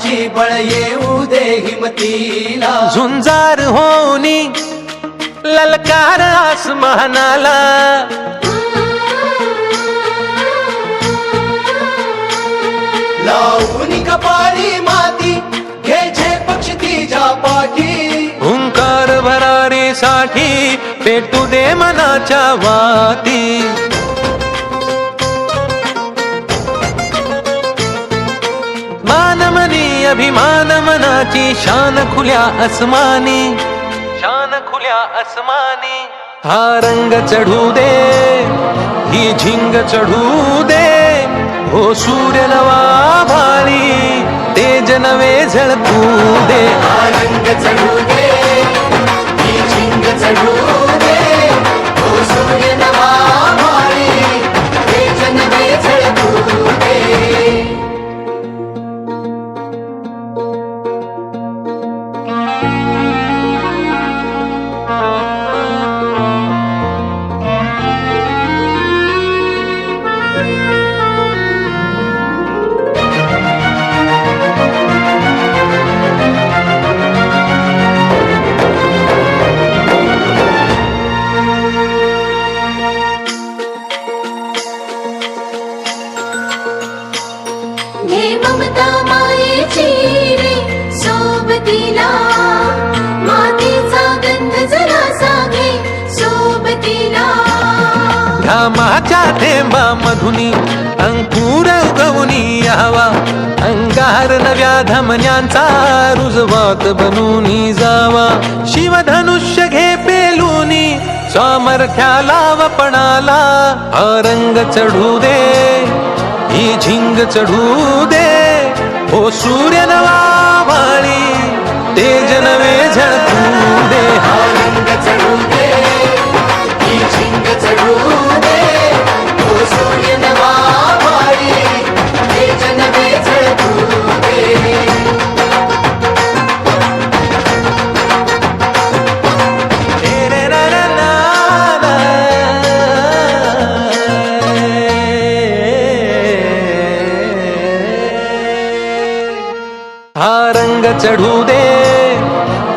मरणाची बळ येऊ दे हिमतीला. झुंजार होनी ललकार आसमानाला. लावून कपाळी माती घे पक्ष तिच्या पाठी. हुंकार भरारीसाठी पेटू दे मनाच्या वाती. मानमनी अभिमान मनाची शान खुल्या अस्मानी शान खुल्या अस्मानी हा रंग चढू दे ही झिंग चढू दे. हो सूर्य नवा भाळी तेज नवे झळकू दे. रंग चढू दे ही झिंग चढू दे. ओ सूर्य नवा ममता माये चीरे मा घामाच्या थेंबा मधुनी अंकुर गवनी यावा. अंगार नव्या धमन्यांचा रुजवात बनूनी जावा. शिवधनुष्य घे पेलूनी सामर्थ्याला वपणाला हा रंग चढू दे ही झिंग चढू दे. हो सूर्य नवा भाळी तेज नवे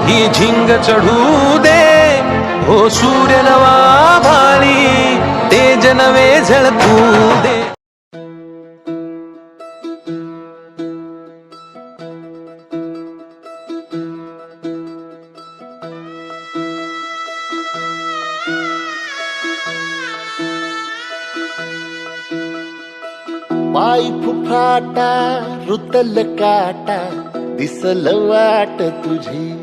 ही झिंग चढू दे. हो सूर्य नवा भाळी तेज नवे झळकू दे. पाय फुफाटा रुतल काटा दिसल वाट तुझी.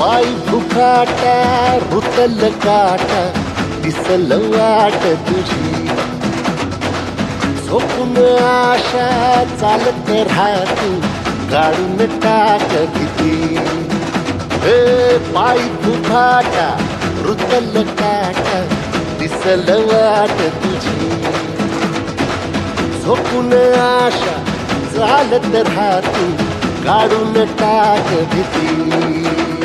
पाय फुकाटा रुतल काटा दिसल वाट तुझी. झोपून आशा चालत राहतू गाडून टाक किती. हे पाय फुफाटा रुतल काटा दिसल वाट तुझी. झोपून आशा चालत राहतू काढून टाक भीती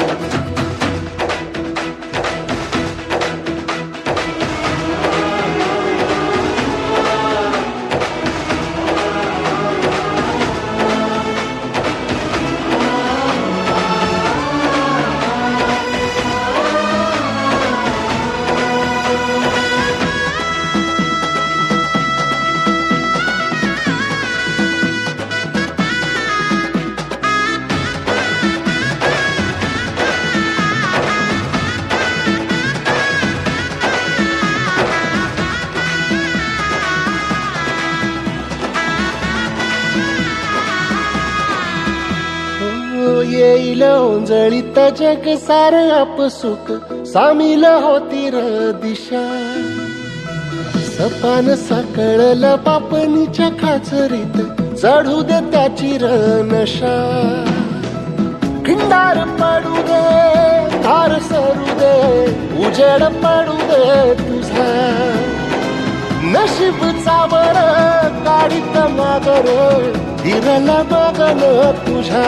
गोंजळीत जग सार आपसुक सामील होती र दिशा. सपान सकळलं पापणीच्या खाचरीत चढू दे त्याची र नशा. खिंडार पडू दे धार सरू दे उजेड पडू दे तुझा. नशीब चावर गाडीत मागर हिरला बघन तुझ्या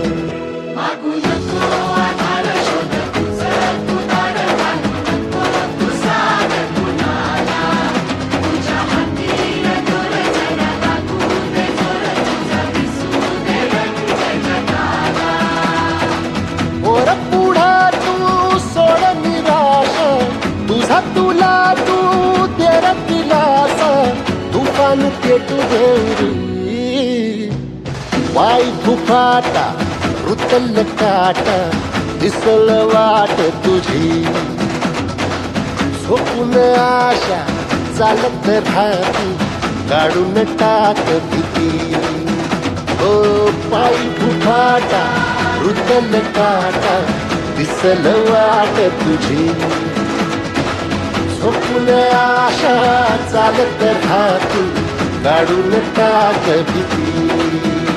वाट तुझी झोपून आशा चालत राहती काढून टाक भीती ओ पायी फुफाटा रुतल काटा दिसल वाट तुझी झोपून आशा चालत राहती काढून टाक भीती